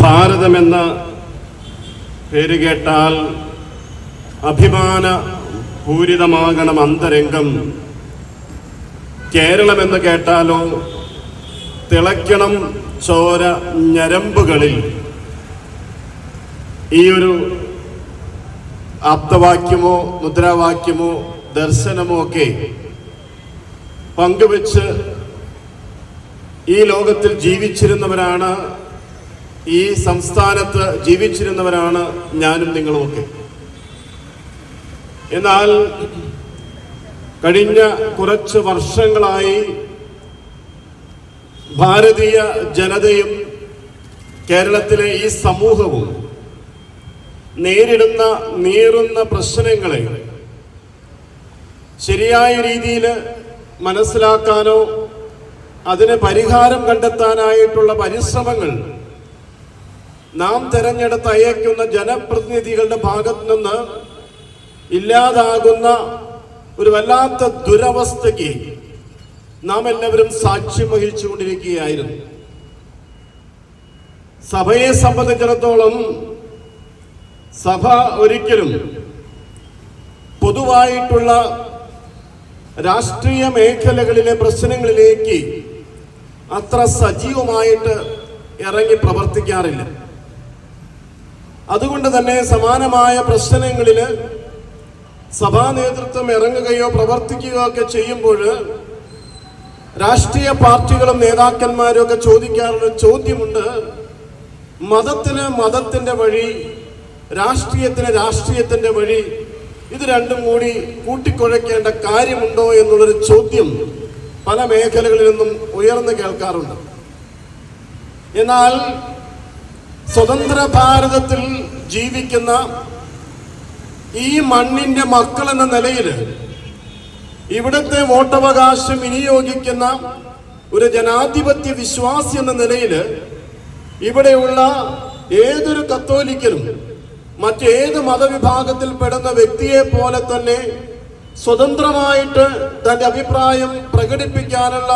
ഭാരതമെന്ന പേര് കേട്ടാൽ അഭിമാന പൂരിതമാകണം അന്തരംഗം. കേരളമെന്ന് കേട്ടാലോ തിളയ്ക്കണം ചോര ഞരമ്പുകളിൽ. ഈ ഒരു ആപ്തവാക്യമോ മുദ്രാവാക്യമോ ദർശനമോ ഒക്കെ പങ്കുവെച്ച് ഈ ലോകത്തിൽ ജീവിച്ചിരുന്നവരാണ് ഈ സംസ്ഥാനത്ത് ജീവിച്ചിരുന്നവരാണ് ഞാനും നിങ്ങളുമൊക്കെ. എന്നാൽ കഴിഞ്ഞ കുറച്ച് വർഷങ്ങളായി ഭാരതീയ ജനതയും കേരളത്തിലെ ഈ സമൂഹവും നേരിടുന്ന നീറുന്ന പ്രശ്നങ്ങളെ ശരിയായ രീതിയിൽ മനസ്സിലാക്കാനോ അതിന് പരിഹാരം കണ്ടെത്താനായിട്ടുള്ള പരിശ്രമങ്ങൾ നാം തെരഞ്ഞെടുത്ത് അയക്കുന്ന ജനപ്രതിനിധികളുടെ ഭാഗത്ത് നിന്ന് ഇല്ലാതാകുന്ന ഒരു വല്ലാത്ത ദുരവസ്ഥയ്ക്ക് നാം എല്ലാവരും സാക്ഷ്യം വഹിച്ചുകൊണ്ടിരിക്കുകയായിരുന്നു. സഭയെ സംബന്ധിച്ചിടത്തോളം സഭ ഒരിക്കലും പൊതുവായിട്ടുള്ള രാഷ്ട്രീയ മേഖലകളിലെ പ്രശ്നങ്ങളിലേക്ക് അത്ര സജീവമായിട്ട് ഇറങ്ങി പ്രവർത്തിക്കാറില്ല. അതുകൊണ്ട് തന്നെ സമാനമായ പ്രശ്നങ്ങളിൽ സഭാ നേതൃത്വം ഇറങ്ങുകയോ പ്രവർത്തിക്കുകയോ ഒക്കെ ചെയ്യുമ്പോൾ രാഷ്ട്രീയ പാർട്ടികളും നേതാക്കന്മാരും ഒക്കെ ചോദിക്കാറുള്ള ചോദ്യമുണ്ട്. മതത്തിന് മതത്തിന്റെ വഴി രാഷ്ട്രീയത്തിന് രാഷ്ട്രീയത്തിന്റെ വഴി ഇത് രണ്ടും കൂടി കൂട്ടിക്കുഴയ്ക്കേണ്ട കാര്യമുണ്ടോ എന്നുള്ളൊരു ചോദ്യം പല മേഖലകളിൽ നിന്നും ഉയർന്നു കേൾക്കാറുണ്ട്. എന്നാൽ സ്വതന്ത്ര ഭാരതത്തിൽ ജീവിക്കുന്ന ഈ മണ്ണിന്റെ മക്കൾ എന്ന നിലയിൽ ഇവിടുത്തെ വോട്ടവകാശം വിനിയോഗിക്കുന്ന ഒരു ജനാധിപത്യ വിശ്വാസി എന്ന നിലയിൽ ഇവിടെയുള്ള ഏതൊരു കത്തോലിക്കലും മറ്റേത് മതവിഭാഗത്തിൽ പെടുന്ന വ്യക്തിയെ പോലെ തന്നെ സ്വതന്ത്രമായിട്ട് തന്റെ അഭിപ്രായം പ്രകടിപ്പിക്കാനുള്ള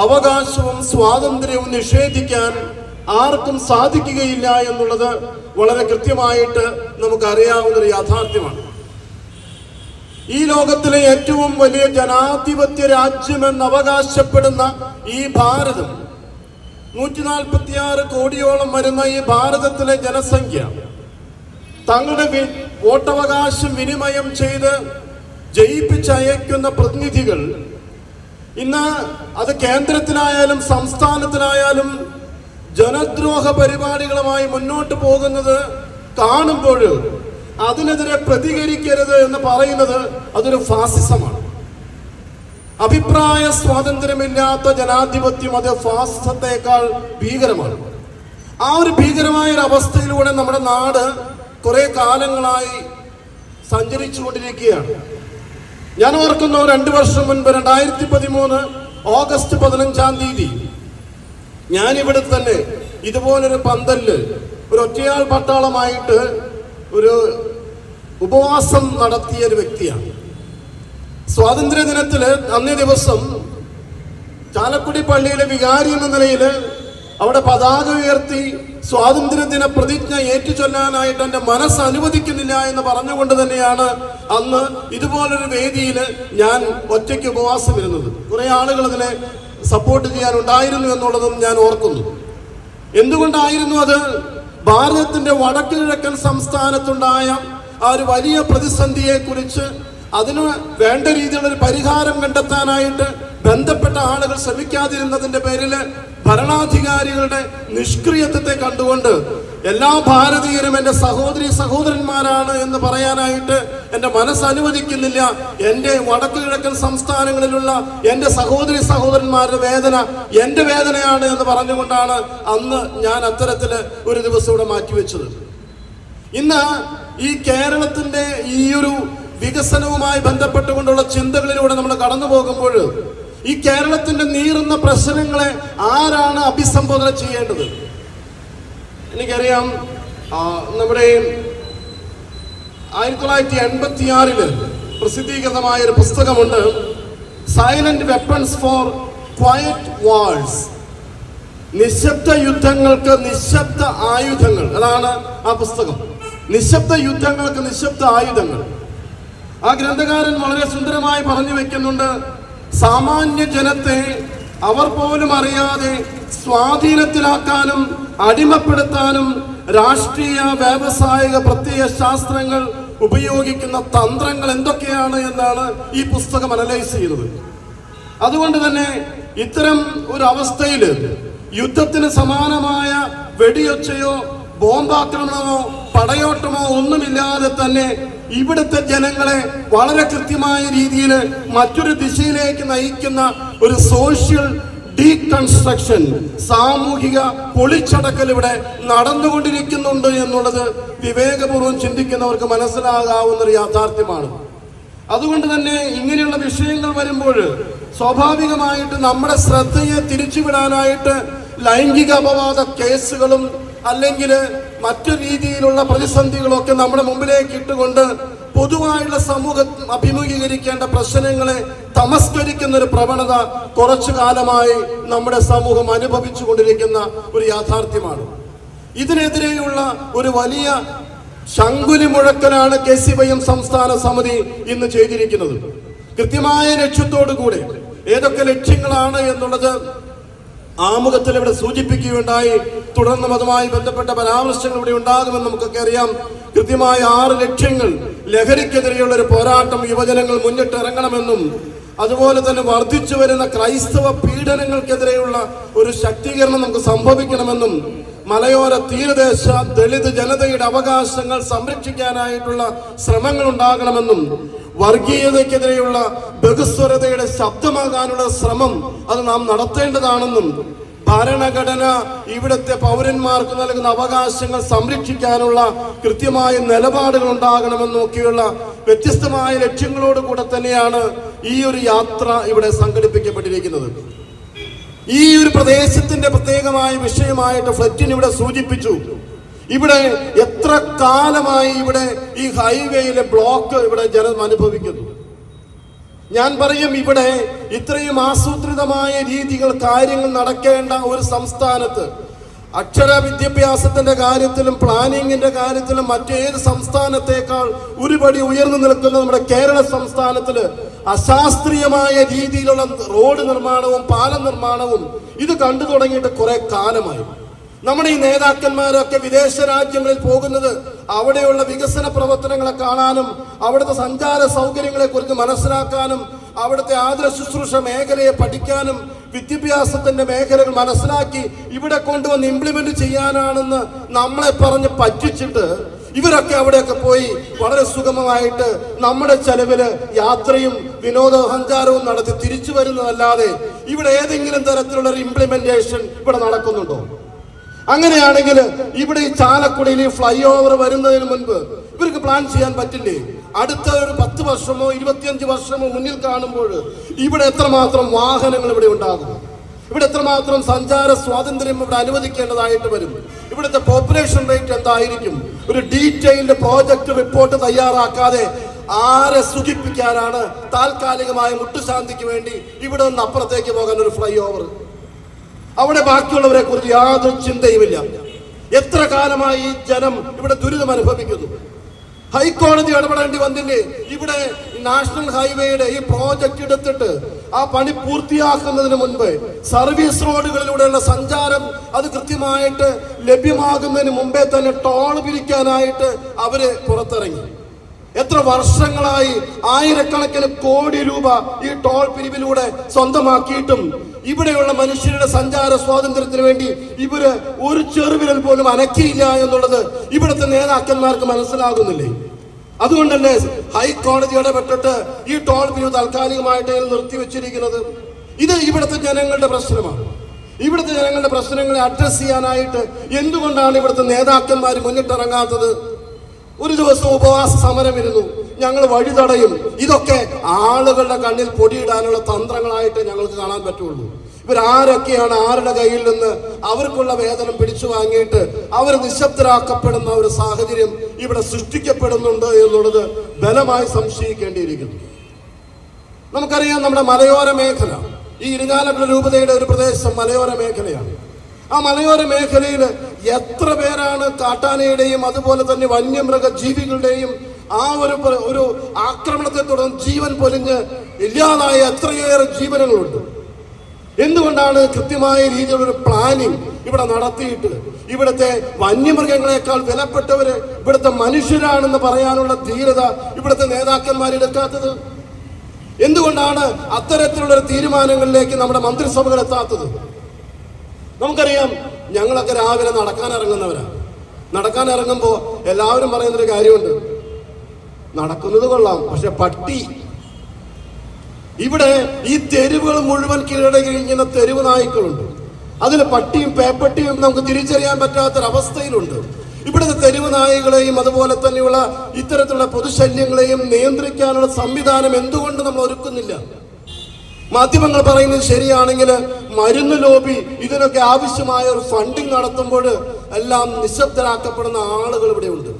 അവകാശവും സ്വാതന്ത്ര്യവും നിഷേധിക്കാൻ ആർക്കും സാധിക്കുകയില്ല എന്നുള്ളത് വളരെ കൃത്യമായിട്ട് നമുക്കറിയാവുന്നൊരു യാഥാർത്ഥ്യമാണ്. ഈ ലോകത്തിലെ ഏറ്റവും വലിയ ജനാധിപത്യ രാജ്യമെന്ന് അവകാശപ്പെടുന്ന ഈ ഭാരതം നൂറ്റി നാൽപ്പത്തിയാറ് കോടിയോളം വരുന്ന ഈ ഭാരതത്തിലെ ജനസംഖ്യ തങ്ങളുടെ വോട്ടവകാശം വിനിമയം ചെയ്ത് ജയിപ്പിച്ചയക്കുന്ന പ്രതിനിധികൾ ഇന്ന് അത് കേന്ദ്രത്തിലായാലും സംസ്ഥാനത്തിലായാലും ജനദ്രോഹ പരിപാടികളുമായി മുന്നോട്ട് പോകുന്നത് കാണുമ്പോൾ അതിനെതിരെ പ്രതികരിക്കരുത് എന്ന് പറയുന്നത് അതൊരു ഫാസിസമാണ്. അഭിപ്രായ സ്വാതന്ത്ര്യമില്ലാത്ത ജനാധിപത്യം അത് ഫാസിസത്തെക്കാൾ ഭീകരമാണ്. ആ ഒരു ഭീകരമായ ഒരു അവസ്ഥയിലൂടെ നമ്മുടെ നാട് കുറേ കാലങ്ങളായി സഞ്ചരിച്ചു കൊണ്ടിരിക്കുകയാണ് ഞാൻ ഓർക്കുന്നു രണ്ട് വർഷം മുൻപ് രണ്ടായിരത്തി പതിമൂന്ന് ഓഗസ്റ്റ് പതിനഞ്ചാം തീയതി ഞാനിവിടെ തന്നെ ഇതുപോലൊരു പന്തൽ ഒരു ഒറ്റയാൾ പട്ടാളമായിട്ട് ഒരു ഉപവാസം നടത്തിയ ഒരു വ്യക്തിയാണ്. സ്വാതന്ത്ര്യ ദിനത്തിൽ അന്നേ ദിവസം ചാലക്കുടി പള്ളിയിലെ വികാരി എന്ന നിലയിൽ അവിടെ പതാക ഉയർത്തി സ്വാതന്ത്ര്യദിന പ്രതിജ്ഞ ഏറ്റുചൊല്ലാനായിട്ട് എന്റെ മനസ്സ് അനുവദിക്കുന്നില്ല എന്ന് പറഞ്ഞുകൊണ്ട് തന്നെയാണ് അന്ന് ഇതുപോലൊരു വേദിയിൽ ഞാൻ ഒറ്റയ്ക്ക് ഉപവാസം ഇരുന്നത് കുറെ ആളുകൾ അതിനെ സപ്പോർട്ട് ചെയ്യാനുണ്ടായിരുന്നു എന്നുള്ളതും ഞാൻ ഓർക്കുന്നു. എന്തുകൊണ്ടായിരുന്നു അത്? ഭാരതത്തിന്റെ വടക്കു കിഴക്കൻ സംസ്ഥാനത്തുണ്ടായ ആ ഒരു വലിയ പ്രതിസന്ധിയെ കുറിച്ച് അതിന് വേണ്ട രീതിയിലുള്ള ഒരു പരിഹാരം കണ്ടെത്താനായിട്ട് ബന്ധപ്പെട്ട ആളുകൾ ശ്രമിക്കാതിരുന്നതിന്റെ പേരിൽ ഭരണാധികാരികളുടെ നിഷ്ക്രിയത്വത്തെ കണ്ടുകൊണ്ട് എല്ലാ ഭാരതീയരും എന്റെ സഹോദരി സഹോദരന്മാരാണ് എന്ന് പറയാനായിട്ട് എന്റെ മനസ്സ് അനുവദിക്കുന്നില്ല. എന്റെ വടക്ക് കിഴക്കൻ സംസ്ഥാനങ്ങളിലുള്ള എന്റെ സഹോദരി സഹോദരന്മാരുടെ വേദന എന്റെ വേദനയാണ് എന്ന് പറഞ്ഞുകൊണ്ടാണ് അന്ന് ഞാൻ അത്തരത്തിൽ ഒരു ദിവസം ഇവിടെ മാറ്റിവെച്ചത് ഇന്ന് ഈ കേരളത്തിന്റെ ഈ ഒരു വികസനവുമായി ബന്ധപ്പെട്ടുകൊണ്ടുള്ള ചിന്തകളിലൂടെ നമ്മൾ കടന്നു പോകുമ്പോൾ ഈ കേരളത്തിന്റെ നീറുന്ന പ്രശ്നങ്ങളെ ആരാണ് അഭിസംബോധന ചെയ്യേണ്ടത്? എനിക്കറിയാം നമ്മുടെ ആയിരത്തി തൊള്ളായിരത്തി എൺപത്തി ആറിൽ പ്രസിദ്ധീകൃതമായ ഒരു പുസ്തകമുണ്ട് silent weapons for quiet wars നിശബ്ദ യുദ്ധങ്ങൾക്ക് നിശബ്ദ ആയുധങ്ങൾ. അതാണ് ആ പുസ്തകം. നിശബ്ദ യുദ്ധങ്ങൾക്ക് നിശബ്ദ ആയുധങ്ങൾ. ആ ഗ്രന്ഥകാരൻ വളരെ സുന്ദരമായി പറഞ്ഞു വെക്കുന്നുണ്ട് സാമാന്യ ജനത്തെ അവർ പോലും അറിയാതെ സ്വാധീനത്തിലാക്കാനും അടിമപ്പെടുത്താനും രാഷ്ട്രീയ വ്യാവസായിക പ്രത്യയ ശാസ്ത്രങ്ങൾ ഉപയോഗിക്കുന്ന തന്ത്രങ്ങൾ എന്തൊക്കെയാണ് എന്നാണ് ഈ പുസ്തകം അനലൈസ് ചെയ്യുന്നത്. അതുകൊണ്ട് തന്നെ ഇത്തരം ഒരു അവസ്ഥയിൽ യുദ്ധത്തിന് സമാനമായ വെടിയൊച്ചയോ ബോംബാക്രമണമോ പടയോട്ടമോ ഒന്നുമില്ലാതെ തന്നെ ഇവിടുത്തെ ജനങ്ങളെ വളരെ കൃത്യമായ രീതിയിൽ മറ്റൊരു ദിശയിലേക്ക് നയിക്കുന്ന ഒരു സോഷ്യൽ ഡീകൺസ്ട്രക്ഷൻ സാമൂഹിക പൊളിച്ചടക്കൽ ഇവിടെ നടന്നുകൊണ്ടിരിക്കുന്നുണ്ട് എന്നുള്ളത് വിവേകപൂർവം ചിന്തിക്കുന്നവർക്ക് മനസ്സിലാകാവുന്ന ഒരു യാഥാർത്ഥ്യമാണ്. അതുകൊണ്ട് തന്നെ ഇങ്ങനെയുള്ള വിഷയങ്ങൾ വരുമ്പോൾ സ്വാഭാവികമായിട്ട് നമ്മുടെ ശ്രദ്ധയെ തിരിച്ചുവിടാനായിട്ട് ലൈംഗിക അപവാദ കേസുകളും അല്ലെങ്കിൽ മറ്റു രീതിയിലുള്ള പ്രതിസന്ധികളൊക്കെ നമ്മുടെ മുമ്പിലേക്ക് ഇട്ടുകൊണ്ട് പൊതുവായുള്ള സമൂഹം അഭിമുഖീകരിക്കേണ്ട പ്രശ്നങ്ങളെ തമസ്കരിക്കുന്ന ഒരു പ്രവണത കുറച്ചു കാലമായി നമ്മുടെ സമൂഹം അനുഭവിച്ചു കൊണ്ടിരിക്കുന്ന ഒരു യാഥാർത്ഥ്യമാണ്. ഇതിനെതിരെയുള്ള ഒരു വലിയ ശങ്കുലി മുഴക്കലാണ് കെ സി വൈ എം സംസ്ഥാന സമിതി ഇന്ന് ചെയ്തിരിക്കുന്നത്. കൃത്യമായ ലക്ഷ്യത്തോടു കൂടെ ഏതൊക്കെ ലക്ഷ്യങ്ങളാണ് എന്നുള്ളത് ആമുഖത്തിൽ ഇവിടെ സൂചിപ്പിക്കുകയുണ്ടായി. തുടർന്നും അതുമായി ബന്ധപ്പെട്ട പരാമർശങ്ങൾ ഇവിടെ ഉണ്ടാകുമെന്ന് നമുക്കൊക്കെ അറിയാം. കൃത്യമായ ആറ് ലക്ഷ്യങ്ങൾ. ലഹരിക്കെതിരെയുള്ള ഒരു പോരാട്ടം യുവജനങ്ങൾ മുന്നിട്ടിറങ്ങണമെന്നും അതുപോലെ തന്നെ വർദ്ധിച്ചു വരുന്ന ക്രൈസ്തവ പീഡനങ്ങൾക്കെതിരെയുള്ള ഒരു ശക്തീകരണം നമുക്ക് സംഭവിക്കണമെന്നും മലയോര തീരദേശ ദളിത് ജനതയുടെ അവകാശങ്ങൾ സംരക്ഷിക്കാനായിട്ടുള്ള ശ്രമങ്ങൾ ഉണ്ടാകണമെന്നും വർഗീയതയ്ക്കെതിരെയുള്ള ബഹുസ്വരതയുടെ ശബ്ദമാകാനുള്ള ശ്രമം അത് നാം നടത്തേണ്ടതാണെന്നും ഭരണഘടന ഇവിടുത്തെ പൗരന്മാർക്ക് നൽകുന്ന അവകാശങ്ങൾ സംരക്ഷിക്കാനുള്ള കൃത്യമായ നിലപാടുകൾ ഉണ്ടാകണമെന്നും ഒക്കെയുള്ള വ്യത്യസ്തമായ ലക്ഷ്യങ്ങളോട് കൂടെ തന്നെയാണ് ഈ ഒരു യാത്ര ഇവിടെ സംഘടിപ്പിക്കപ്പെട്ടിരിക്കുന്നത്. ഈ ഒരു പ്രദേശത്തിന്റെ പ്രത്യേകമായ വിഷയമായിട്ട് ഫ്ലറ്റിൻ ഇവിടെ സൂചിപ്പിച്ചു. ഇവിടെ എത്ര കാലമായി ഇവിടെ ഈ ഹൈവേയിലെ ബ്ലോക്ക് ഇവിടെ ജനം അനുഭവിക്കുന്നു. ഞാൻ പറയും ഇവിടെ ഇത്രയും ആസൂത്രിതമായ രീതികൾ കാര്യങ്ങൾ നടക്കേണ്ട ഒരു സംസ്ഥാനത്ത് അക്ഷര വിദ്യാഭ്യാസത്തിന്റെ കാര്യത്തിലും പ്ലാനിങ്ങിന്റെ കാര്യത്തിലും മറ്റേത് സംസ്ഥാനത്തേക്കാൾ ഒരുപടി ഉയർന്നു നിൽക്കുന്ന നമ്മുടെ കേരള സംസ്ഥാനത്തിൽ അശാസ്ത്രീയമായ രീതിയിലുള്ള റോഡ് നിർമ്മാണവും പാലം നിർമ്മാണവും ഇത് കണ്ടു തുടങ്ങിയിട്ട് കുറെ കാലമായി. നമ്മുടെ ഈ നേതാക്കന്മാരൊക്കെ വിദേശ രാജ്യങ്ങളിൽ പോകുന്നത് അവിടെയുള്ള വികസന പ്രവർത്തനങ്ങളെ കാണാനും അവിടുത്തെ സഞ്ചാര സൗകര്യങ്ങളെ കുറിച്ച് മനസ്സിലാക്കാനും അവിടുത്തെ ആദര ശുശ്രൂഷ മേഖലയെ പഠിക്കാനും വിദ്യാഭ്യാസത്തിന്റെ മേഖലകൾ മനസ്സിലാക്കി ഇവിടെ കൊണ്ടുവന്ന് ഇംപ്ലിമെന്റ് ചെയ്യാനാണെന്ന് നമ്മളെ പറഞ്ഞ് പറ്റിച്ചിട്ട് ഇവരൊക്കെ അവിടെയൊക്കെ പോയി വളരെ സുഗമമായിട്ട് നമ്മുടെ ചെലവിൽ യാത്രയും വിനോദ സഞ്ചാരവും നടത്തി തിരിച്ചു വരുന്നതല്ലാതെ ഇവിടെ ഏതെങ്കിലും തരത്തിലുള്ള ഒരു ഇംപ്ലിമെന്റേഷൻ ഇവിടെ നടക്കുന്നുണ്ടോ? അങ്ങനെയാണെങ്കിൽ ഇവിടെ ഈ ചാലക്കുടിയിൽ ഈ ഫ്ലൈ ഓവർ വരുന്നതിന് മുൻപ് ഇവർക്ക് പ്ലാൻ ചെയ്യാൻ പറ്റില്ലേ? അടുത്ത ഒരു പത്ത് വർഷമോ ഇരുപത്തിയഞ്ച് വർഷമോ മുന്നിൽ കാണുമ്പോൾ ഇവിടെ എത്രമാത്രം വാഹനങ്ങൾ ഇവിടെ ഉണ്ടാകും ഇവിടെ എത്രമാത്രം സഞ്ചാര സ്വാതന്ത്ര്യം ഇവിടെ അനുവദിക്കേണ്ടതായിട്ട് വരും. ഇവിടുത്തെ പോപ്പുലേഷൻ റേറ്റ് എന്തായിരിക്കും? ഒരു ഡീറ്റെയിൽഡ് പ്രോജക്റ്റ് റിപ്പോർട്ട് തയ്യാറാക്കാതെ ആരെ സുഖിപ്പിക്കാനാണ് താൽക്കാലികമായ മുട്ടുശാന്തിക്ക് വേണ്ടി ഇവിടെ നിന്ന് അപ്പുറത്തേക്ക് പോകാൻ ഒരു ഫ്ലൈ ഓവർ അവിടെ ബാക്കിയുള്ളവരെ കുറിച്ച് യാതൊരു ചിന്തയുമില്ല. എത്ര കാലമായി ജനം ഇവിടെ ദുരിതം അനുഭവിക്കുന്നു ഹൈക്കോടതി ഇടപെടേണ്ടി വന്നില്ലേ? ഇവിടെ നാഷണൽ ഹൈവേയുടെ ഈ പ്രോജക്റ്റ് എടുത്തിട്ട് ആ പണി പൂർത്തിയാക്കുന്നതിന് മുൻപ് സർവീസ് റോഡുകളിലൂടെയുള്ള സഞ്ചാരം അത് കൃത്യമായിട്ട് ലഭ്യമാകുന്നതിന് മുമ്പേ തന്നെ ടോൾ പിരിക്കാനായിട്ട് അവർ പുറത്തിറങ്ങി. എത്ര വർഷങ്ങളായി ആയിരക്കണക്കിന് കോടി രൂപ ഈ ടോൾ പിരിവിലൂടെ സ്വന്തമാക്കിയിട്ടും ഇവിടെയുള്ള മനുഷ്യരുടെ സഞ്ചാര സ്വാതന്ത്ര്യത്തിന് വേണ്ടി ഇവർ ഒരു ചെറുവിരൽ പോലും അനക്കിയില്ല എന്നുള്ളത് ഇവിടുത്തെ നേതാക്കന്മാർക്ക് മനസ്സിലാകുന്നില്ലേ? അതുകൊണ്ടല്ലേ ഹൈക്കോടതി ഇടപെട്ടിട്ട് ഈ ടോൾ പിരിവ് താൽക്കാലികമായിട്ട് നിർത്തിവെച്ചിരിക്കുന്നത് ഇത് ഇവിടുത്തെ ജനങ്ങളുടെ പ്രശ്നമാണ്. ഇവിടുത്തെ ജനങ്ങളുടെ പ്രശ്നങ്ങളെ അഡ്രസ് ചെയ്യാനായിട്ട് എന്തുകൊണ്ടാണ് ഇവിടുത്തെ നേതാക്കന്മാർ മുന്നിട്ടിറങ്ങാത്തത്? ഒരു ദിവസം ഉപവാസ സമരം ഇരുന്നു. ഞങ്ങൾ വഴി തടയും. ഇതൊക്കെ ആളുകളുടെ കണ്ണിൽ പൊടിയിടാനുള്ള തന്ത്രങ്ങളായിട്ട് ഞങ്ങൾക്ക് കാണാൻ പറ്റുള്ളൂ. ഇവരാരൊക്കെയാണ് ആരുടെ കയ്യിൽ നിന്ന് അവർക്കുള്ള വേതനം പിടിച്ചു വാങ്ങിയിട്ട് അവർ നിശബ്ദരാക്കപ്പെടുന്ന ഒരു സാഹചര്യം ഇവിടെ സൃഷ്ടിക്കപ്പെടുന്നുണ്ട് എന്നുള്ളത് ബലമായി സംശയിക്കേണ്ടിയിരിക്കുന്നു. നമുക്കറിയാം നമ്മുടെ മലയോര മേഖല. ഈ ഇരിങ്ങാലക്കുട രൂപതയുടെ ഒരു പ്രദേശം മലയോര മേഖലയാണ്. ആ മലയോര മേഖലയിൽ എത്ര പേരാണ് കാട്ടാനയുടെയും അതുപോലെ തന്നെ വന്യമൃഗ ജീവികളുടെയും ആ ഒരു ഒരു ആക്രമണത്തെ തുടർന്ന് ജീവൻ പൊലിഞ്ഞ് ഇല്ലാതായ എത്രയേറെ ജീവനങ്ങളുണ്ട് എന്തുകൊണ്ടാണ് കൃത്യമായ രീതിയിലുള്ള പ്ലാനിങ് ഇവിടെ നടത്തിയിട്ട് ഇവിടുത്തെ വന്യമൃഗങ്ങളെക്കാൾ വിലപ്പെട്ടവര് ഇവിടുത്തെ മനുഷ്യരാണെന്ന് പറയാനുള്ള ധീരത ഇവിടുത്തെ നേതാക്കന്മാർ എടുക്കാത്തത്? എന്തുകൊണ്ടാണ് അത്തരത്തിലുള്ള തീരുമാനങ്ങളിലേക്ക് നമ്മുടെ മന്ത്രിസഭകൾ എത്താത്തത്? നമുക്കറിയാം ഞങ്ങളൊക്കെ രാവിലെ നടക്കാൻ ഇറങ്ങുന്നവരാണ് നടക്കാൻ ഇറങ്ങുമ്പോൾ എല്ലാവരും പറയുന്നൊരു കാര്യമുണ്ട്. നടക്കുന്നത് കൊള്ളാം പക്ഷെ പട്ടി. ഇവിടെ ഈ തെരുവുകൾ മുഴുവൻ കീഴടങ്ങിയിരിക്കുന്ന തെരുവ് നായ്ക്കളുണ്ട്. അതിൽ പട്ടിയും പേപ്പട്ടിയും നമുക്ക് തിരിച്ചറിയാൻ പറ്റാത്തൊരവസ്ഥയിലുണ്ട്. ഇവിടുത്തെ തെരുവ് നായകളെയും അതുപോലെ തന്നെയുള്ള ഇത്തരത്തിലുള്ള പൊതുശല്യങ്ങളെയും നിയന്ത്രിക്കാനുള്ള സംവിധാനം എന്തുകൊണ്ട് നമ്മൾ ഒരുക്കുന്നില്ല? മാധ്യമങ്ങൾ പറയുന്നത് ശരിയാണെങ്കിൽ മരുന്ന് ലോബി ഇതിനൊക്കെ ആവശ്യമായ ഒരു ഫണ്ടിങ് നടത്തുമ്പോൾ എല്ലാം നിശബ്ദരാക്കപ്പെടുന്ന ആളുകൾ ഇവിടെ ഉണ്ട്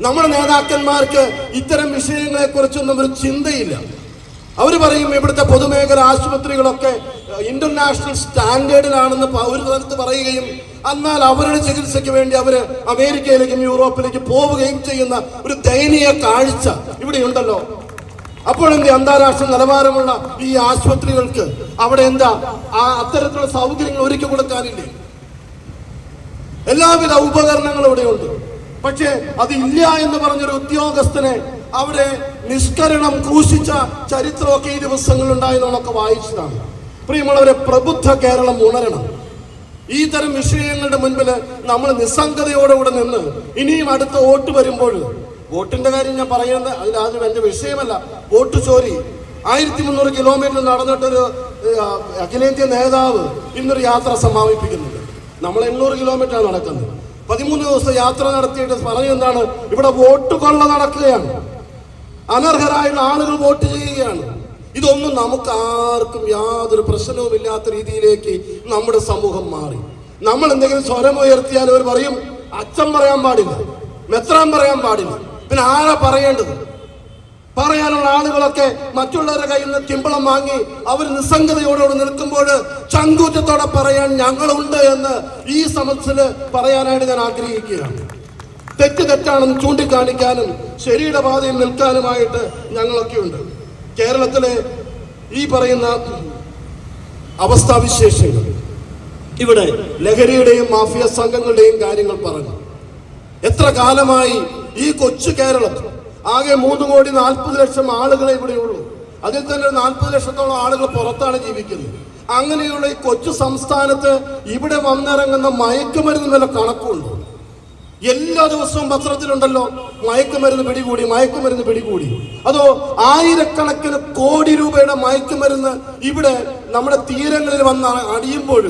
നമ്മുടെ നേതാക്കന്മാർക്ക് ഇത്തരം വിഷയങ്ങളെ കുറിച്ചൊന്നും ഒരു ചിന്തയില്ല. അവർ പറയും ഇവിടുത്തെ പൊതുമേഖല ആശുപത്രികളൊക്കെ ഇന്റർനാഷണൽ സ്റ്റാൻഡേർഡിലാണെന്ന് ഒരു തലത്ത് പറയുകയും എന്നാൽ അവരുടെ ചികിത്സയ്ക്ക് വേണ്ടി അവർ അമേരിക്കയിലേക്കും യൂറോപ്പിലേക്കും പോവുകയും ചെയ്യുന്ന ഒരു ദയനീയ കാഴ്ച ഇവിടെ ഉണ്ടല്ലോ അപ്പോഴെന്ത് അന്താരാഷ്ട്ര നിലവാരമുള്ള ഈ ആശുപത്രികൾക്ക് അവിടെ എന്താ? ആ അത്തരത്തിലുള്ള സൗകര്യങ്ങൾ ഒരുക്കി കൊടുക്കാനില്ലേ? എല്ലാവിധ ഉപകരണങ്ങളും ഇവിടെയുണ്ട്. പക്ഷേ അത് ഇല്ല എന്ന് പറഞ്ഞൊരു ഉദ്യോഗസ്ഥനെ അവിടെ നിഷ്കരണം ക്രൂശിച്ച ചരിത്രമൊക്കെ ഈ ദിവസങ്ങൾ ഉണ്ടായെന്നുള്ളതൊക്കെ വായിച്ചതാണ്. പ്രിയമുള്ളവരെ പ്രബുദ്ധ കേരളം ഉണരണം. ഈ തരം വിഷയങ്ങളുടെ മുൻപിൽ നമ്മൾ നിസ്സംഗതയോടെ നിസ്സംഗതയോടുകൂടെ നിന്ന് ഇനിയും അടുത്ത വോട്ട് വരുമ്പോൾ വോട്ടിന്റെ കാര്യം ഞാൻ അതിൽ അത് എന്റെ വിഷയമല്ല. വോട്ട് ചോരി. ആയിരത്തി മുന്നൂറ് കിലോമീറ്റർ നടന്നിട്ടൊരു അഖിലേന്ത്യാ നേതാവ് ഇന്നൊരു യാത്ര സമാപിപ്പിക്കുന്നുണ്ട്. നമ്മൾ എണ്ണൂറ് കിലോമീറ്റർ നടക്കുന്നത്. പതിമൂന്ന് ദിവസം യാത്ര നടത്തിയിട്ട് പറഞ്ഞു എന്താണ്? ഇവിടെ വോട്ട് കൊള്ള നടക്കുകയാണ്. അനർഹരായുള്ള ആളുകൾ വോട്ട് ചെയ്യുകയാണ്. ഇതൊന്നും നമുക്ക് ആർക്കും യാതൊരു പ്രശ്നവും ഇല്ലാത്ത രീതിയിലേക്ക് നമ്മുടെ സമൂഹം മാറി. നമ്മൾ എന്തെങ്കിലും സ്വരം ഉയർത്തിയാൽ അവർ പറയും അച്ഛൻ പറയാൻ പാടില്ല. മെത്രാൻ പറയാൻ പാടില്ല. പിന്നെ ആരാ പറയേണ്ടത്? പറയാനുള്ള ആളുകളൊക്കെ മറ്റുള്ളവരുടെ കയ്യിൽ നിന്ന് തിമ്പളം വാങ്ങി അവർ നിസ്സംഗതയോടുകൂടി നിൽക്കുമ്പോൾ ചങ്കൂറ്റത്തോടെ പറയാൻ ഞങ്ങളുണ്ട് എന്ന് ഈ സമസ്യൽ പറയാനായിട്ട് ഞാൻ ആഗ്രഹിക്കുകയാണ്. തെറ്റ് തെറ്റാണെന്ന് ചൂണ്ടിക്കാണിക്കാനും ശരിയുടെ പാതയിൽ നിൽക്കാനുമായിട്ട് ഞങ്ങളൊക്കെ ഉണ്ട് കേരളത്തിലെ ഈ പറയുന്ന അവസ്ഥാവിശേഷങ്ങൾ ഇവിടെ ലഹരിയുടെയും മാഫിയ സംഘങ്ങളുടെയും കാര്യങ്ങൾ പറഞ്ഞു. എത്ര കാലമായി ഈ കൊച്ചു കേരളം ആകെ മൂന്ന് കോടി നാൽപ്പത് ലക്ഷം ആളുകളെ ഇവിടെയുള്ളൂ. അതിൽ തന്നെ നാൽപ്പത് ലക്ഷത്തോളം ആളുകൾ പുറത്താണ് ജീവിക്കുന്നത്. അങ്ങനെയുള്ള ഈ കൊച്ചു സംസ്ഥാനത്ത് ഇവിടെ വന്നിറങ്ങുന്ന മയക്കുമരുന്ന് വില കണക്കുണ്ടോ. എല്ലാ ദിവസവും പത്രത്തിലുണ്ടല്ലോ മയക്കുമരുന്ന് പിടികൂടി മയക്കുമരുന്ന് പിടികൂടി. അതോ ആയിരക്കണക്കിന് കോടി രൂപയുടെ മയക്കുമരുന്ന് ഇവിടെ നമ്മുടെ തീരങ്ങളിൽ വന്ന് അടിയുമ്പോൾ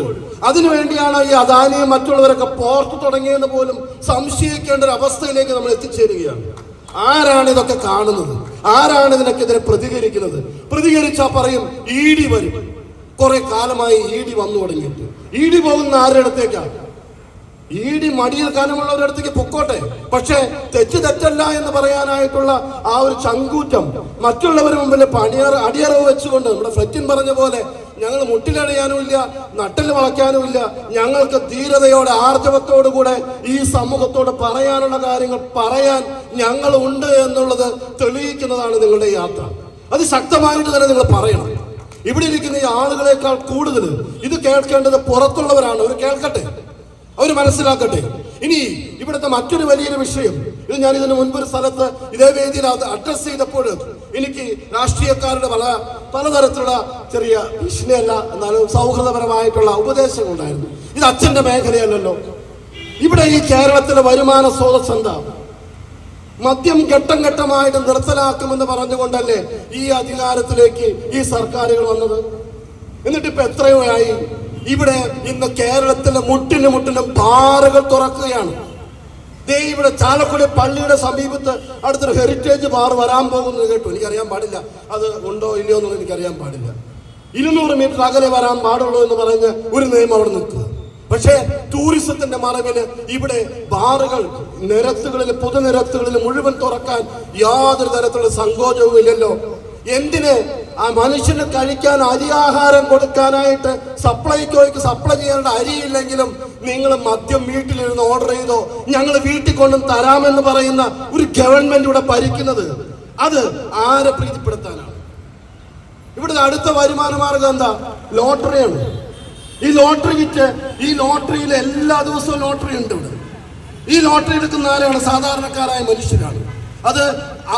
അതിനു വേണ്ടിയാണ് ഈ അദാനിയും മറ്റുള്ളവരൊക്കെ പോർട്ട് തുടങ്ങിയെന്ന് പോലും സംശയിക്കേണ്ട ഒരു അവസ്ഥയിലേക്ക് നമ്മൾ എത്തിച്ചേരുകയാണ്. ആരാണ് ഇതൊക്കെ കാണുന്നത്? ആരാണ് ഇതിനൊക്കെതിരെ പ്രതികരിക്കുന്നത്? പ്രതികരിച്ചാ പറയും ഇ ഡി വരും. കുറെ കാലമായി ഇ ഡി വന്നു തുടങ്ങിയിട്ട്. ഇ ഡി പോകുന്ന ആരുടെ അടുത്തേക്കാണ് ഈടി മടിയിൽ കനമുള്ളവരുടെ അടുത്തേക്ക് പൊക്കോട്ടെ. പക്ഷേ തെറ്റ് തെറ്റല്ല എന്ന് പറയാനായിട്ടുള്ള ആ ഒരു ചങ്കൂറ്റം മറ്റുള്ളവർ മുമ്പിൽ പണിയറ അടിയറവ് വെച്ചുകൊണ്ട് നമ്മുടെ ഫ്ലറ്റിൻ പറഞ്ഞ പോലെ ഞങ്ങൾ മുട്ടിലണിയാനും ഇല്ല നട്ടിൽ വളയ്ക്കാനും ഇല്ല. ഞങ്ങൾക്ക് ധീരതയോടെ ആർജവത്തോടുകൂടെ ഈ സമൂഹത്തോട് പറയാനുള്ള കാര്യങ്ങൾ പറയാൻ ഞങ്ങൾ ഉണ്ട് എന്നുള്ളത് തെളിയിക്കുന്നതാണ് നിങ്ങളുടെ യാത്ര. അത് ശക്തമായിട്ട് തന്നെ നിങ്ങൾ പറയണം. ഇവിടെ ഇരിക്കുന്ന ഈ ആളുകളെക്കാൾ കൂടുതൽ ഇത് കേൾക്കേണ്ടത് പുറത്തുള്ളവരാണ്. അവർ കേൾക്കട്ടെ? അവർ മനസ്സിലാക്കട്ടെ? ഇനി ഇവിടുത്തെ മറ്റൊരു വലിയൊരു വിഷയം. ഇത് ഞാൻ ഇതിന് മുൻപ് ഒരു സ്ഥലത്ത് ഇതേ വേദിയിൽ അത് അഡ്രസ് ചെയ്തപ്പോൾ എനിക്ക് രാഷ്ട്രീയക്കാരുടെ പല പലതരത്തിലുള്ള ചെറിയ ഭീഷണിയല്ല എന്നാലും സൗഹൃദപരമായിട്ടുള്ള ഉപദേശങ്ങൾ ഉണ്ടായിരുന്നു. ഇത് അച്ഛന്റെ മേഖലയല്ലല്ലോ. ഇവിടെ ഈ കേരളത്തിലെ വരുമാന സ്രോതസ് എന്താ? മദ്യം ഘട്ടം ഘട്ടമായിട്ട് നിർത്തലാക്കുമെന്ന് പറഞ്ഞുകൊണ്ടല്ലേ ഈ അധികാരത്തിലേക്ക് ഈ സർക്കാരുകൾ വന്നത്? എന്നിട്ട് എത്രയോ ആയി. ഇവിടെ ഇന്ന് കേരളത്തിലെ മുട്ടിന് മുട്ടിന് പാറകൾ തുറക്കുകയാണ്. ദേ ഇവിടെ ചാലക്കുടി പള്ളിയുടെ സമീപത്ത് അടുത്തൊരു ഹെറിറ്റേജ് ബാർ വരാൻ പോകുന്നത് കേട്ടു. എനിക്കറിയാൻ പാടില്ല. അത് ഉണ്ടോ ഇല്ലയോ എന്നൊന്നും എനിക്കറിയാൻ പാടില്ല. ഇരുന്നൂറ് മീറ്റർ അകലെ വരാൻ പാടുള്ളൂ എന്ന് പറഞ്ഞ് ഒരു നിയമം അവിടെ നിൽക്കുക. പക്ഷേ ടൂറിസത്തിന്റെ മറവിൽ ഇവിടെ ബാറുകൾ നിരത്തുകളിൽ പൊതുനിരത്തുകളിൽ മുഴുവൻ തുറക്കാൻ യാതൊരു തരത്തിലുള്ള സങ്കോചവും ഇല്ലല്ലോ. എന്തിന് ആ മനുഷ്യന് കഴിക്കാൻ അരിയാഹാരം കൊടുക്കാനായിട്ട് സപ്ലൈക്കോയ്ക്ക് സപ്ലൈ ചെയ്യേണ്ട അരിയില്ലെങ്കിലും നിങ്ങൾ മദ്യം വീട്ടിലിരുന്ന് ഓർഡർ ചെയ്തോ ഞങ്ങൾ വീട്ടിൽ കൊണ്ടും തരാമെന്ന് പറയുന്ന ഒരു ഗവൺമെന്റ് ഇവിടെ ഭരിക്കുന്നത്. അത് ആരെ പ്രീതിപ്പെടുത്താനാണ്? ഇവിടെ അടുത്ത വരുമാന മാർഗം എന്താ? ലോട്ടറിയാണ്. ഈ ലോട്ടറി വിറ്റ് ഈ ലോട്ടറിയിൽ എല്ലാ ദിവസവും ലോട്ടറി ഉണ്ട് ഇവിടെ. ഈ ലോട്ടറി എടുക്കുന്ന ആരാണ്? സാധാരണക്കാരായ മനുഷ്യരാണ്. അത്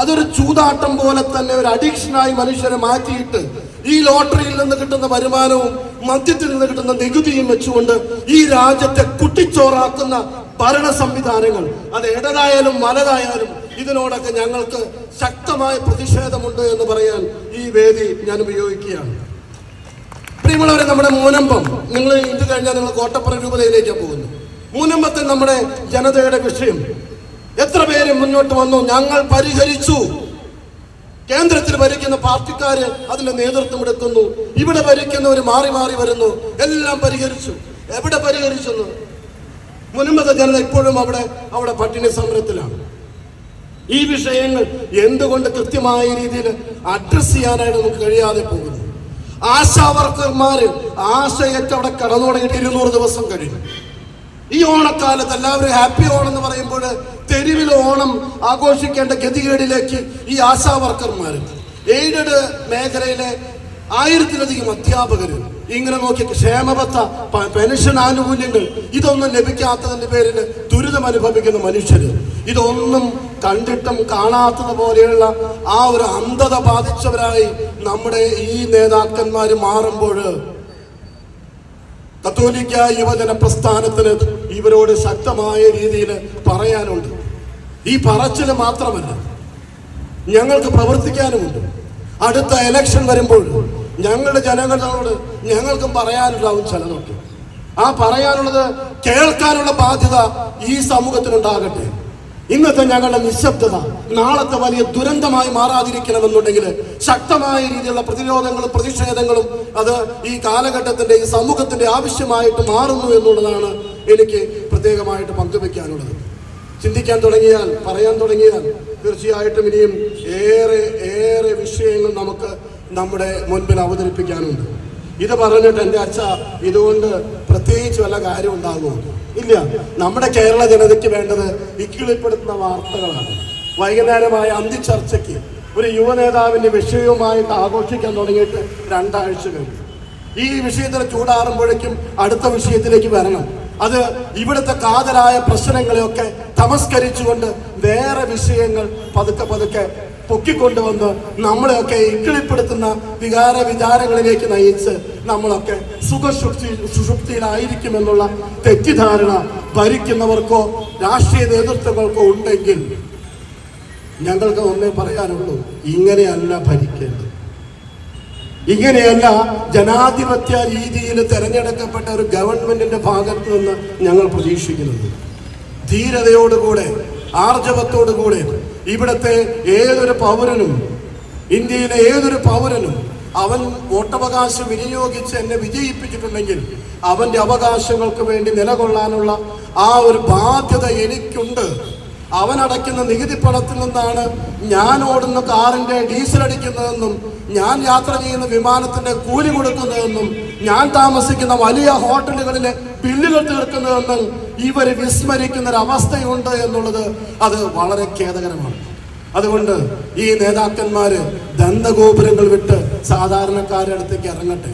അതൊരു ചൂതാട്ടം പോലെ തന്നെ ഒരു അഡിക്ഷനായി മനുഷ്യരെ മാറ്റിയിട്ട് ഈ ലോട്ടറിയിൽ നിന്ന് കിട്ടുന്ന വരുമാനവും മദ്യത്തിൽ നിന്ന് കിട്ടുന്ന നികുതിയും വെച്ചുകൊണ്ട് ഈ രാജ്യത്തെ കുട്ടിച്ചോറാക്കുന്ന ഭരണ സംവിധാനങ്ങൾ അത് ഇടതായാലും വലതായാലും ഇതിനോടൊക്കെ ഞങ്ങൾക്ക് ശക്തമായ പ്രതിഷേധമുണ്ട് എന്ന് പറയാൻ ഈ വേദി ഞാൻ ഉപയോഗിക്കുകയാണ്. പ്രിയമുള്ളവരെ നമ്മുടെ മൂനമ്പം നിങ്ങൾ ഇത് കഴിഞ്ഞാൽ നിങ്ങൾ കോട്ടപ്പുറ രൂപതയിലേക്ക് പോകുന്നു മൂനമ്പത്തിൽ നമ്മുടെ ജനതയുടെ വിഷയം എത്ര പേര് മുന്നോട്ട് വന്നു? ഞങ്ങൾ പരിഹരിച്ചു. കേന്ദ്രത്തിൽ ഭരിക്കുന്ന പാർട്ടിക്കാര് അതിന്റെ നേതൃത്വം എടുക്കുന്നു. ഇവിടെ ഭരിക്കുന്നവർ മാറി മാറി വരുന്നു. എല്ലാം പരിഹരിച്ചു. എവിടെ പരിഹരിച്ചെന്ന്? മുൻപത്തെ ജനത ഇപ്പോഴും അവിടെ അവിടെ പട്ടിണി സമരത്തിലാണ്. ഈ വിഷയങ്ങൾ എന്തുകൊണ്ട് കൃത്യമായ രീതിയിൽ അഡ്രസ് ചെയ്യാനായിട്ട് നമുക്ക് കഴിയാതെ പോകുന്നു? ആശാവർക്കർമാര് ആശയറ്റ് അവിടെ കടന്നു തുടങ്ങിയിട്ട് ഇരുന്നൂറ് ദിവസം കഴിഞ്ഞു. ഈ ഓണക്കാലത്ത് എല്ലാവരും ഹാപ്പി ഓണം എന്ന് പറയുമ്പോൾ തെരുവിൽ ഓണം ആഘോഷിക്കേണ്ട ഗതികേടിലേക്ക് ഈ ആശാ വർക്കർമാർ എയ്ഡഡ് മേഖലയിലെ ആയിരത്തിലധികം അധ്യാപകർ ഇങ്ങനെ നോക്കി ക്ഷേമബത്ത പെൻഷൻ ആനുകൂല്യങ്ങൾ ഇതൊന്നും ലഭിക്കാത്തതിന്റെ പേരിൽ ദുരിതം അനുഭവിക്കുന്ന മനുഷ്യർ ഇതൊന്നും കണ്ടിട്ടും കാണാത്തത് പോലെയുള്ള ആ ഒരു അന്ധത ബാധിച്ചവരായി നമ്മുടെ ഈ നേതാക്കന്മാർ മാറുമ്പോൾ കത്തോലിക്ക യുവജന പ്രസ്ഥാനത്തിന് ഇവരോട് ശക്തമായ രീതിയിൽ പറയാനുണ്ട്. ഈ പറച്ചിൽ മാത്രമല്ല ഞങ്ങൾക്ക് പ്രവർത്തിക്കാനുമുണ്ട്. അടുത്ത എലക്ഷൻ വരുമ്പോൾ ഞങ്ങളുടെ ജനങ്ങളോട് ഞങ്ങൾക്കും പറയാനുണ്ടാവും ചിലതൊക്കെ. ആ പറയാനുള്ളത് കേൾക്കാനുള്ള ബാധ്യത ഈ സമൂഹത്തിനുണ്ടാകട്ടെ. ഇന്നത്തെ ഞങ്ങളുടെ നിശബ്ദത നാളത്തെ വലിയ ദുരന്തമായി മാറാതിരിക്കണമെന്നുണ്ടെങ്കിൽ ശക്തമായ രീതിയിലുള്ള പ്രതിരോധങ്ങളും പ്രതിഷേധങ്ങളും അത് ഈ കാലഘട്ടത്തിന്റെ ഈ സമൂഹത്തിന്റെ ആവശ്യമായിട്ട് മാറുന്നു എന്നുള്ളതാണ് എനിക്ക് പ്രത്യേകമായിട്ട് പങ്കുവെക്കാനുള്ളത്. ചിന്തിക്കാൻ തുടങ്ങിയാൽ പറയാൻ തുടങ്ങിയാൽ തീർച്ചയായിട്ടും ഇനിയും ഏറെ ഏറെ വിഷയങ്ങൾ നമുക്ക് നമ്മുടെ മുൻപിൽ അവതരിപ്പിക്കാനുണ്ട്. ഇത് പറഞ്ഞിട്ട് എന്റെ അച്ഛ ഇതുകൊണ്ട് പ്രത്യേകിച്ച് വല്ല കാര്യം ഉണ്ടാകുമോ? ഇല്ല. നമ്മുടെ കേരള ജനതയ്ക്ക് വേണ്ടത് ഇക്കിളിപ്പെടുത്തുന്ന വാർത്തകളാണ്. വൈകുന്നേരമായ അന്തിച്ചർച്ചയ്ക്ക് ഒരു യുവനേതാവിന്റെ വിഷയവുമായിട്ട് ആഘോഷിക്കാൻ തുടങ്ങിയിട്ട് രണ്ടാഴ്ച കഴിഞ്ഞു. ഈ വിഷയത്തിൽ ചൂടാറുമ്പോഴേക്കും അടുത്ത വിഷയത്തിലേക്ക് വരണം. അത് ഇവിടുത്തെ കാതലായ പ്രശ്നങ്ങളെയൊക്കെ തമസ്കരിച്ചുകൊണ്ട് വേറെ വിഷയങ്ങൾ പതുക്കെ പതുക്കെ പൊക്കിക്കൊണ്ടുവന്ന് നമ്മളെയൊക്കെ ഇക്കിളിപ്പെടുത്തുന്ന വികാര വിചാരങ്ങളിലേക്ക് നയിച്ച് നമ്മളൊക്കെ സുഖശുക്തി സുഷുപ്തിയിലായിരിക്കുമെന്നുള്ള തെറ്റിദ്ധാരണ ഭരിക്കുന്നവർക്കോ രാഷ്ട്രീയ നേതൃത്വങ്ങൾക്കോ ഉണ്ടെങ്കിൽ ഞങ്ങൾക്ക് ഒന്നേ പറയാനുള്ളൂ ഇങ്ങനെയല്ല ഭരിക്കേണ്ടത്. ഇങ്ങനെയല്ല ജനാധിപത്യ രീതിയിൽ തെരഞ്ഞെടുക്കപ്പെട്ട ഒരു ഗവൺമെന്റിന്റെ ഭാഗത്ത് നിന്ന് ഞങ്ങൾ പ്രതീക്ഷിക്കുന്നത്. ധീരതയോടുകൂടെ ആർജവത്തോടുകൂടെ ഇവിടുത്തെ ഏതൊരു പൗരനും ഇന്ത്യയിലെ ഏതൊരു പൗരനും അവൻ വോട്ടവകാശം വിനിയോഗിച്ച് എന്നെ വിജയിപ്പിച്ചിട്ടുണ്ടെങ്കിൽ അവന്റെ അവകാശങ്ങൾക്ക് വേണ്ടി നിലകൊള്ളാനുള്ള ആ ഒരു ബാധ്യത എനിക്കുണ്ട്. അവൻ അടയ്ക്കുന്ന നികുതി പണത്തിൽ നിന്നാണ് ഞാൻ ഓടുന്ന കാറിന്റെ ഡീസൽ അടിക്കുന്നതെന്നും ഞാൻ യാത്ര ചെയ്യുന്ന വിമാനത്തിന്റെ കൂലി കൊടുക്കുന്നതെന്നും ഞാൻ താമസിക്കുന്ന വലിയ ഹോട്ടലുകളിലെ ബില്ലുകൾ തീർക്കുന്നതെന്നും ഇവർ വിസ്മരിക്കുന്ന ഒരു അവസ്ഥയുണ്ട് എന്നുള്ളത് അത് വളരെ ഖേദകരമാണ്. അതുകൊണ്ട് ഈ നേതാക്കന്മാര് ദന്തഗോപുരങ്ങൾ വിട്ട് സാധാരണക്കാരുടെ അടുത്തേക്ക് ഇറങ്ങട്ടെ.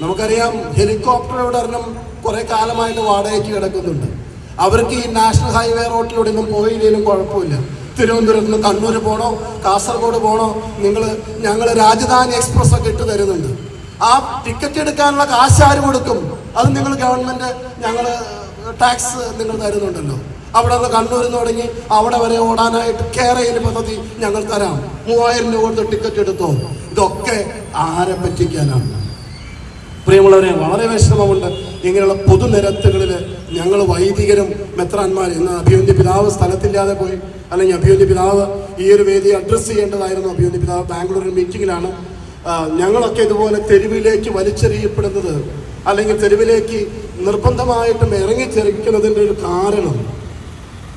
നമുക്കറിയാം ഹെലികോപ്റ്ററുടെ എണ്ണം കുറെ കാലമായിട്ട് വാടകയ്ക്ക് കിടക്കുന്നുണ്ട്. അവർക്ക് ഈ നാഷണൽ ഹൈവേ റോഡിലൂടെ ഒന്നും പോയില്ലെങ്കിലും കുഴപ്പമില്ല. തിരുവനന്തപുരത്ത് നിന്ന് കണ്ണൂർ പോണോ കാസർഗോഡ് പോണോ നിങ്ങൾ ഞങ്ങൾ രാജധാനി എക്സ്പ്രസ് ഒക്കെ ഇട്ട് തരുന്നുണ്ട്. ആ ടിക്കറ്റ് എടുക്കാനുള്ള കാശ് ആര് കൊടുക്കും? അത് നിങ്ങൾ ഗവൺമെന്റ് ഞങ്ങൾ ടാക്സ് നിങ്ങൾ തരുന്നുണ്ടല്ലോ. അവിടെ നിന്ന് കണ്ണൂരിൽ നിന്ന് തുടങ്ങി അവിടെ വരെ ഓടാനായിട്ട് കേരയിൽ പദ്ധതി ഞങ്ങൾ തരാം. മൂവായിരം രൂപ കൊടുത്ത് ടിക്കറ്റ് എടുത്തോ? ഇതൊക്കെ ആരെ പറ്റിക്കാനാണ്? പ്രിയമുള്ളവരെ വളരെ വിഷമമുണ്ട്. ഇങ്ങനെയുള്ള പൊതുനിരത്തുകളിൽ ഞങ്ങൾ വൈദികരും മെത്രാന്മാർ ഇന്ന് അഭിയോന്യ പിതാവ് സ്ഥലത്തില്ലാതെ പോയി. അല്ലെങ്കിൽ അഭിയോന്യ പിതാവ് ഈ ഒരു വേദി അഡ്രസ്സ് ചെയ്യേണ്ടതായിരുന്നു. അഭിയോന്യ പിതാവ് ബാംഗ്ലൂരിൽ മീറ്റിങ്ങിലാണ് ഞങ്ങളൊക്കെ ഇതുപോലെ തെരുവിലേക്ക് വലിച്ചെറിയപ്പെടുന്നത് അല്ലെങ്കിൽ തെരുവിലേക്ക് നിർബന്ധമായിട്ടും ഇറങ്ങിച്ചെറിക്കുന്നതിന്റെ ഒരു കാരണം.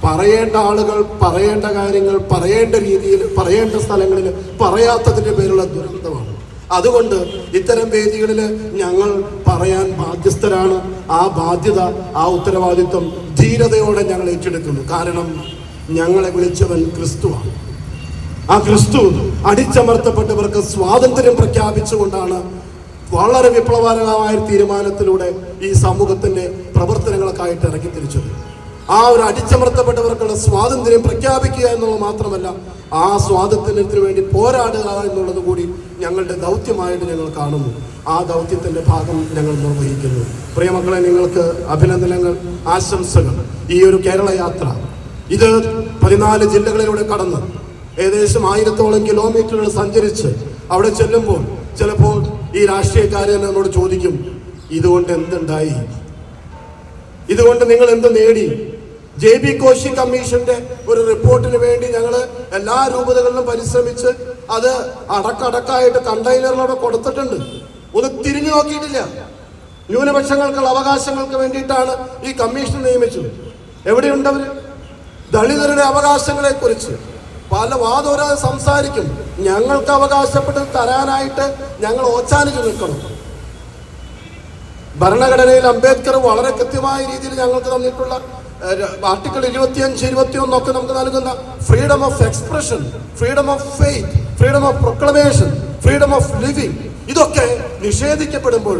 പറയേണ്ട ആളുകൾ പറയേണ്ട കാര്യങ്ങൾ പറയേണ്ട രീതിയിൽ പറയേണ്ട സ്ഥലങ്ങളിൽ പറയാത്തതിന്റെ പേരുള്ള ദുരന്തമാണ്. അതുകൊണ്ട് ഇത്തരം വേദികളിൽ ഞങ്ങൾ പറയാൻ ബാധ്യസ്ഥരാണ്. ആ ബാധ്യത ആ ഉത്തരവാദിത്വം ധീരതയോടെ ഞങ്ങൾ ഏറ്റെടുക്കുന്നു. കാരണം ഞങ്ങളെ വിളിച്ചവൻ ക്രിസ്തുവാണ്. ആ ക്രിസ്തു അടിച്ചമർത്തപ്പെട്ടവർക്ക് സ്വാതന്ത്ര്യം പ്രഖ്യാപിച്ചുകൊണ്ടാണ് വളരെ വിപ്ലവകരമായ തീരുമാനത്തിലൂടെ ഈ സമൂഹത്തിന്റെ പ്രവർത്തനങ്ങൾക്കായിട്ട് ഇറക്കി തിരിച്ചത്. ആ ഒരു അടിച്ചമർത്തപ്പെട്ടവർക്കുള്ള സ്വാതന്ത്ര്യം പ്രഖ്യാപിക്കുക എന്നുള്ളത് മാത്രമല്ല ആ സ്വാതന്ത്ര്യത്തിന് വേണ്ടി പോരാടുക എന്നുള്ളത് കൂടി ഞങ്ങളുടെ ദൗത്യമായിട്ട് ഞങ്ങൾ കാണുന്നു. ആ ദൗത്യത്തിന്റെ ഭാഗം ഞങ്ങൾ നിർവഹിക്കുന്നു. പ്രിയമക്കളെ നിങ്ങൾക്ക് അഭിനന്ദനങ്ങൾ ആശംസകൾ. ഈ ഒരു കേരള യാത്ര ഇത് പതിനാല് ജില്ലകളിലൂടെ കടന്ന് ഏകദേശം ആയിരത്തോളം കിലോമീറ്ററുകൾ സഞ്ചരിച്ച് അവിടെ ചെല്ലുമ്പോൾ ചിലപ്പോൾ ഈ രാഷ്ട്രീയക്കാരെ എന്നോട് ചോദിക്കും ഇതുകൊണ്ട് എന്തുണ്ടായി? ഇതുകൊണ്ട് നിങ്ങൾ എന്ത് നേടി? ജെ ബി കോശി കമ്മീഷന്റെ ഒരു റിപ്പോർട്ടിന് വേണ്ടി ഞങ്ങൾ എല്ലാ രൂപതകളിലും പരിശ്രമിച്ച് അത് അടക്കടക്കായിട്ട് കണ്ടെയ്നറിലൂടെ കൊടുത്തിട്ടുണ്ട്. ഒന്ന് തിരിഞ്ഞു നോക്കിയിട്ടില്ല. ന്യൂനപക്ഷങ്ങൾക്കുള്ള അവകാശങ്ങൾക്ക് വേണ്ടിയിട്ടാണ് ഈ കമ്മീഷൻ നിയമിച്ചത്. എവിടെയുണ്ടവര്? ദളിതരുടെ അവകാശങ്ങളെ കുറിച്ച് പല വാദോരാതെ സംസാരിക്കും. ഞങ്ങൾക്ക് അവകാശപ്പെട്ട് തരാനായിട്ട് ഞങ്ങൾ ഓച്ചാനിച്ച് നിൽക്കണം. ഭരണഘടനയിൽ അംബേദ്കർ വളരെ കൃത്യമായ രീതിയിൽ ഞങ്ങൾക്ക് തന്നിട്ടുള്ള ആർട്ടിക്കിൾ ഇരുപത്തിയഞ്ച് ഇരുപത്തിയൊന്നൊക്കെ നമുക്ക് നൽകുന്ന freedom of expression freedom of faith freedom of proclamation freedom of living ഇതൊക്കെ നിഷേധിക്കപ്പെടുമ്പോൾ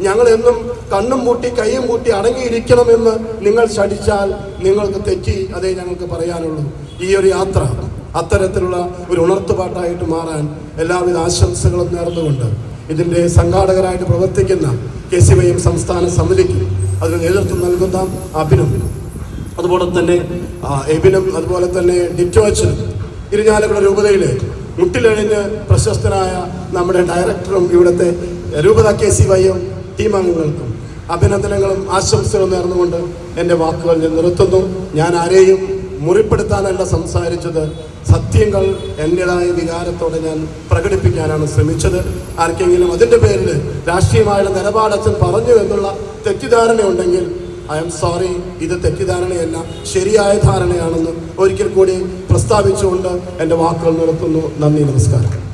ഞങ്ങൾ എന്നും കണ്ണും മൂട്ടി കൈയും മൂട്ടി അടങ്ങിയിരിക്കണമെന്ന് നിങ്ങൾ ശഠിച്ചാൽ നിങ്ങൾക്ക് തെറ്റി അതേ ഞങ്ങൾക്ക് പറയാനുള്ളൂ. ഈ ഒരു യാത്ര അത്തരത്തിലുള്ള ഒരു ഉണർത്തുപാട്ടായിട്ട് മാറാൻ എല്ലാവിധ ആശംസകളും നേർന്നുകൊണ്ട് ഇതിന്റെ സംഘാടകരായിട്ട് പ്രവർത്തിക്കുന്ന കെ സി വൈ എം സംസ്ഥാന സമിതിക്ക് അതിന് നേതൃത്വം നൽകുന്ന അഭിനും അതുപോലെ തന്നെ എബിനും അതുപോലെ തന്നെ ഡിറ്റോച്ചിനും ഇരിഞ്ഞാലക്കുട രൂപതയിലെ മുട്ടിലഴിഞ്ഞ് പ്രശസ്തനായ നമ്മുടെ ഡയറക്ടറും ഇവിടുത്തെ രൂപത കെ സി വൈയും ടീം അംഗങ്ങൾക്കും അഭിനന്ദനങ്ങളും ആശംസകളും നേർന്നുകൊണ്ട് എന്റെ വാക്കുകൾ ഞാൻ നിർത്തുന്നു. ഞാൻ ആരെയും മുറിപ്പെടുത്താനല്ല സംസാരിച്ചത്. സത്യങ്ങൾ എന്റെതായ വികാരത്തോടെ ഞാൻ പ്രകടിപ്പിക്കാനാണ് ശ്രമിച്ചത്. ആർക്കെങ്കിലും അതിന്റെ പേരിൽ രാഷ്ട്രീയമായുള്ള നിലപാടച്ഛൻ പറഞ്ഞു എന്നുള്ള തെറ്റിദ്ധാരണയുണ്ടെങ്കിൽ ഐ എം സോറി. ഇത് തെറ്റിദ്ധാരണയല്ല. ശരിയായ ധാരണയാണെന്ന് ഒരിക്കൽ കൂടി പ്രസ്താവിച്ചുകൊണ്ട് എന്റെ വാക്കുകൾ നിർത്തുന്നു. നന്ദി നമസ്കാരം.